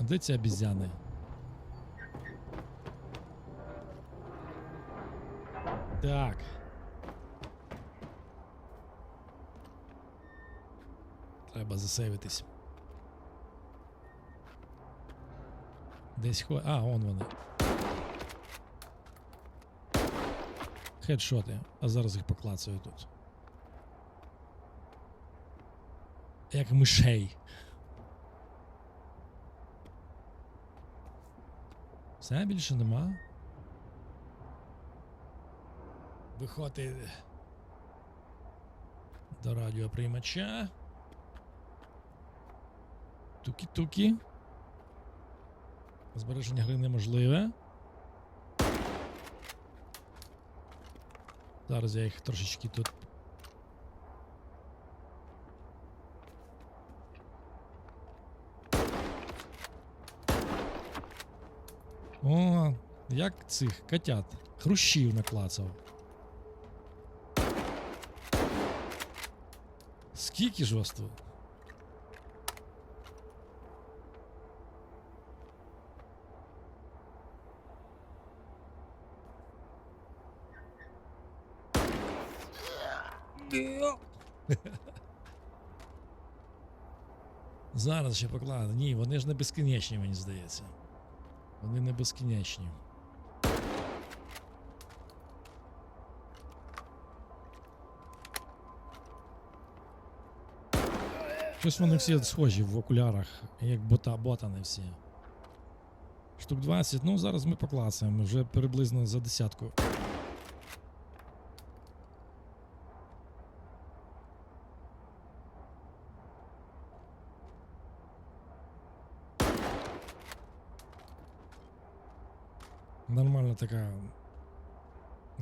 А де ці обізяни? Так. Треба засейвитись. Десь хо. А, вон вони. Хедшоти. А зараз їх поклацаю тут. Як мишей. Все більше нема. Виходить до радіоприймача. Тукі-тукі. Збереження гри неможливе. Зараз я їх трошечки тут. О, як цих котят. Хрущів наклацав. Скільки ж вас тут? Зараз ще покладу. Ні, вони ж не безкінечні, мені здається. Вони не безкінечні. Щось вони всі схожі в окулярах, як бота, ботани всі. Штук 20, ну зараз ми покласимо, вже приблизно за десятку. Нормально така.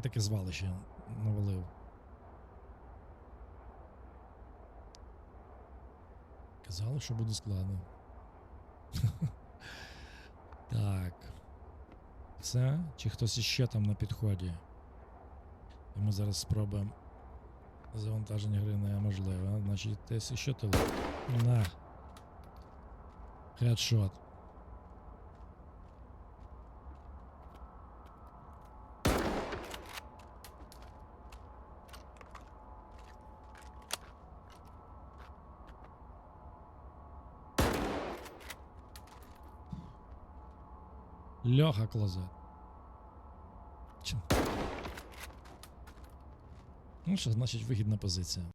Таке звалище навалив. Казали, що буде складно. так. Все? Чи хтось іще там на підході? І ми зараз спробуємо. Завантаження гри неможливе. Значить, десь ще ти. На. Хедшот. Льоха клозет. Ну що, значить, вигідна позиція.